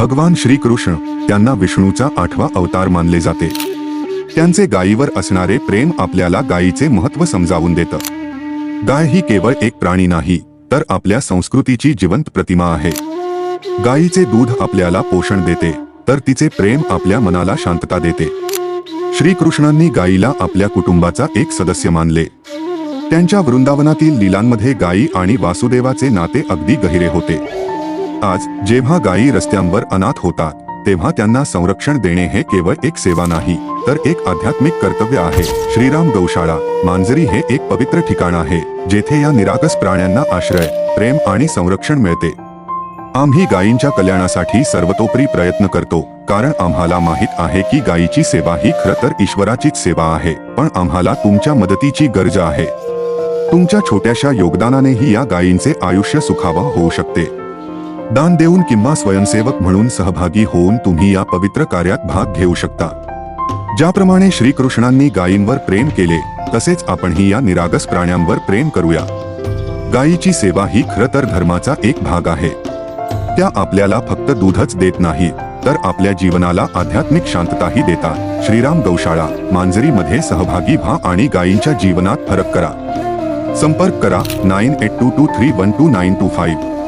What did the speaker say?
भगवान श्रीकृष्ण त्यांना विष्णूचा आठवा अवतार मानले जाते. त्यांचे गायीवर असणारे प्रेम आपल्याला गायीचे महत्त्व समजावून देतं. गाय ही केवळ एक प्राणी नाही तर आपल्या संस्कृतीची जिवंत प्रतिमा आहे. गायीचे दूध आपल्याला पोषण देते तर तिचे प्रेम आपल्या मनाला शांतता देते. श्रीकृष्णांनी गायीला आपल्या कुटुंबाचा एक सदस्य मानले. त्यांच्या वृंदावनातील लीलांमध्ये गायी आणि वासुदेवाचे नाते अगदी गहिरे होते. आज जेव्हा गायी रस्त्यांवर अनाथ होतात तेव्हा त्यांना संरक्षण देणे हे केवळ एक सेवा नाही तर एक आध्यात्मिक कर्तव्य आहे. श्रीराम गौशाळा मांजरी हे एक पवित्र ठिकाण आहे जेथे या निरागस प्राण्यांना आश्रय प्रेम आणि संरक्षण मिळते. आम्ही गायींच्या कल्याणासाठी सर्वतोपरी प्रयत्न करतो कारण आम्हाला माहीत आहे की गायीची सेवा ही खरं तर ईश्वराचीच सेवा आहे पण आम्हाला तुमच्या मदतीची गरज आहे. तुमच्या छोट्याशा योगदानानेही या गायींचे आयुष्य सुखावा होऊ शकते. दान देऊन किंवा स्वयंसेवक म्हणून सहभागी होऊन तुम्ही या पवित्र कार्यात भाग घेऊ शकता. ज्याप्रमाणे श्रीकृष्णांनी गायींवर प्रेम केले तसेच आपणही या निरागस प्राण्यांवर प्रेम करूया. गायीची सेवा ही खरं तर धर्माचा एक भाग आहे. त्या आपल्याला फक्त दूधच देत नाही तर आपल्या जीवनाला आध्यात्मिक शांतताही देतात. श्रीराम गौशाळा मांजरीमध्ये सहभागी व्हा आणि गायींच्या जीवनात फरक करा. संपर्क करा nine eight two two three one two nine two five.